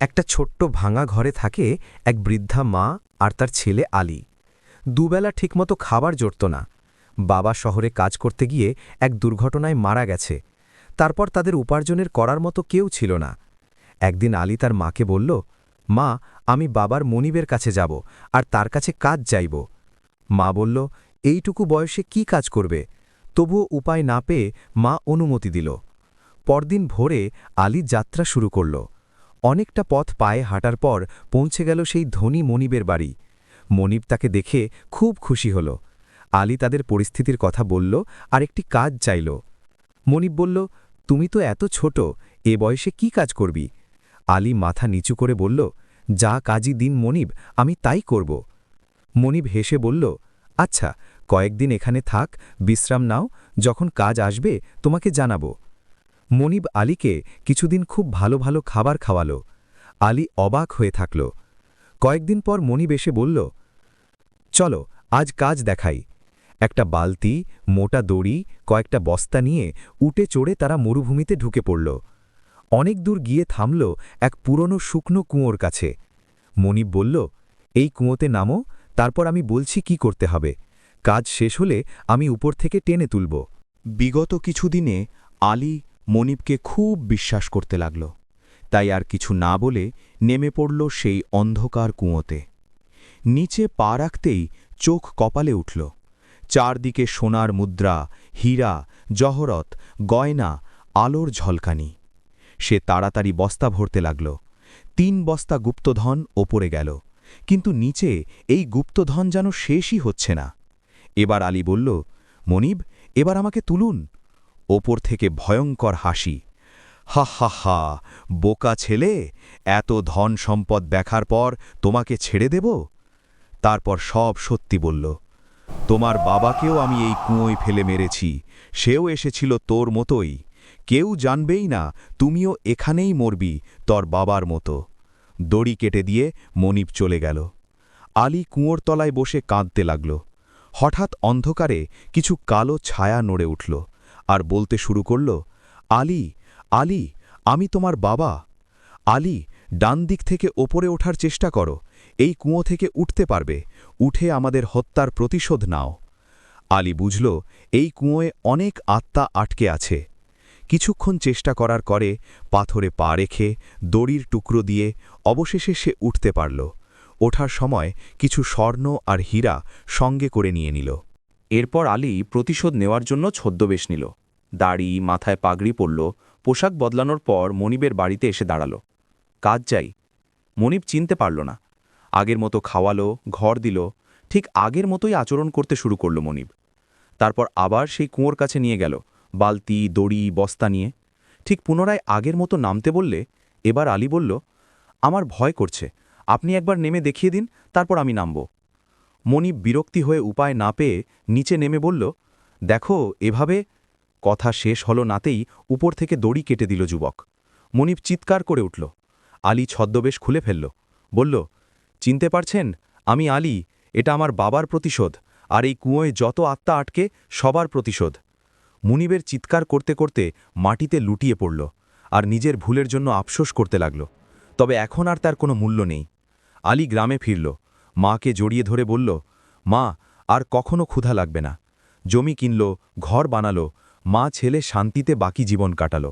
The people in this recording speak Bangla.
একটা ছোট্ট ভাঙা ঘরে থাকে এক বৃদ্ধা মা আর তার ছেলে আলী। দুবেলা ঠিকমতো খাবার জড়ত না। বাবা শহরে কাজ করতে গিয়ে এক দুর্ঘটনায় মারা গেছে। তারপর তাদের উপার্জনের করার মতো কেউ ছিল না। একদিন আলী তার মাকে বলল, মা, আমি বাবার মনিবের কাছে যাব আর তার কাছে কাজ যাইব মা বলল, এইটুকু বয়সে কি কাজ করবে? তবুও উপায় না পেয়ে মা অনুমতি দিল। পরদিন ভোরে আলী যাত্রা শুরু করল। অনেকটা পথ পায়ে হাঁটার পর পৌঁছে গেল সেই ধনী মনিবের বাড়ি। মনিব তাকে দেখে খুব খুশি হল। আলী তাদের পরিস্থিতির কথা বলল আর একটি কাজ চাইল। মনিব বলল, তুমি তো এত ছোট, এ বয়সে কি কাজ করবি? আলী মাথা নিচু করে বলল, যা কাজই দিন মনিব, আমি তাই করব। মনিব হেসে বলল আচ্ছা কয়েকদিন এখানে থাক, বিশ্রাম নাও, যখন কাজ আসবে তোমাকে জানাব। মনিব আলীকে কিছুদিন খুব ভালো ভালো খাবার খাওয়ালো। আলী অবাক হয়ে থাকল। কয়েকদিন পর মনিব এসে বলল, চলো, আজ কাজ দেখাই। একটা বালতি, মোটা দড়ি, কয়েকটা বস্তা নিয়ে উটে চড়ে তারা মরুভূমিতে ঢুকে পড়ল। অনেক দূর গিয়ে থামল এক পুরনো শুকনো কুঁয়োর কাছে। মনিব বলল, এই কুঁয়োতে নামো, তারপর আমি বলছি কি করতে হবে। কাজ শেষ হলে আমি উপর থেকে টেনে তুলব। বিগত কিছুদিনে আলী মনিবকে খুব বিশ্বাস করতে লাগল। তাই আর কিছু না বলে নেমে পড়ল সেই অন্ধকার কুঁয়োতে। নিচে পা রাখতেই চোখ কপালে উঠল। চারদিকে সোনার মুদ্রা, হীরা, জহরত, গয়না, আলোর ঝলকানি। সে তাড়াতাড়ি বস্তা ভরতে লাগল। তিন বস্তা গুপ্তধন ওপরে গেল। কিন্তু নিচে এই গুপ্তধন যেন শেষই হচ্ছে না। এবার আলী বলল, মনিব, এবার আমাকে তুলুন। ওপর থেকে ভয়ঙ্কর হাসি। হা হা হা, বোকা ছেলে, এত ধন সম্পদ দেখার পর তোমাকে ছেড়ে দেব? তারপর সব সত্যি বলল, তোমার বাবাকেও আমি এই কুঁয়োয় ফেলে মেরেছি। সেও এসেছিল তোর মতোই। কেউ জানবেই না, তুমিও এখানেই মরবি তোর বাবার মতো। দড়ি কেটে দিয়ে মনিব চলে গেল। আলী কুঁয়োর তলায় বসে কাঁদতে লাগল। হঠাৎ অন্ধকারে কিছু কালো ছায়া নড়ে উঠল। আর বলতে শুরু করল, আলী আলী, আমি তোমার বাবা। আলী, ডান দিক থেকে ওপরে ওঠার চেষ্টা করো। এই কুঁয়ো থেকে উঠতে পারবে। উঠে আমাদের হত্যার প্রতিশোধ নাও। আলী বুঝল, এই কুঁয়োয় অনেক আত্মা আটকে আছে। কিছুক্ষণ চেষ্টা করার করে পাথরে পা রেখে দড়ির টুকরো দিয়ে অবশেষে সে উঠতে পারল। ওঠার সময় কিছু স্বর্ণ আর হীরা সঙ্গে করে নিয়ে নিল। এরপর আলী প্রতিশোধ নেওয়ার জন্য ছদ্মবেশ নিল। দাড়ি, মাথায় পাগড়ি পরল, পোশাক বদলানোর পর মনিবের বাড়িতে এসে দাঁড়াল। কাজ যাই। মনিব চিনতে পারল না। আগের মতো খাওয়ালো, ঘর দিল, ঠিক আগের মতোই আচরণ করতে শুরু করল মনিব। তারপর আবার সেই কুঁয়োর কাছে নিয়ে গেল, বালতি, দড়ি, বস্তা নিয়ে। ঠিক পুনরায় আগের মতো নামতে বললে, এবার আলী বলল, আমার ভয় করছে। আপনি একবার নেমে দেখিয়ে দিন, তারপর আমি নামব। মনিব বিরক্তি হয়ে উপায় না পেয়ে নিচে নেমে বলল, দেখো, এভাবে কথা শেষ হল নাতেই উপর থেকে দড়ি কেটে দিল যুবক। মনিব চিৎকার করে উঠল। আলী ছদ্মবেশ খুলে ফেলল, বলল, চিনতে পারছেন, আমি আলী, এটা আমার বাবার প্রতিশোধ, আর এই কুঁয়োয় যত আত্মা আটকে, সবার প্রতিশোধ। মুনিবের চিৎকার করতে করতে মাটিতে লুটিয়ে পড়ল, আর নিজের ভুলের জন্য আফসোস করতে লাগল। তবে এখন আর তার কোনো মূল্য নেই। আলী গ্রামে ফিরল মাকে জড়িয়ে ধরে বলল, মা, আর কখনো ক্ষুধা লাগবে না। জমি কিনল, ঘর বানালো, মা ছেলে শান্তিতে বাকি জীবন কাটালো।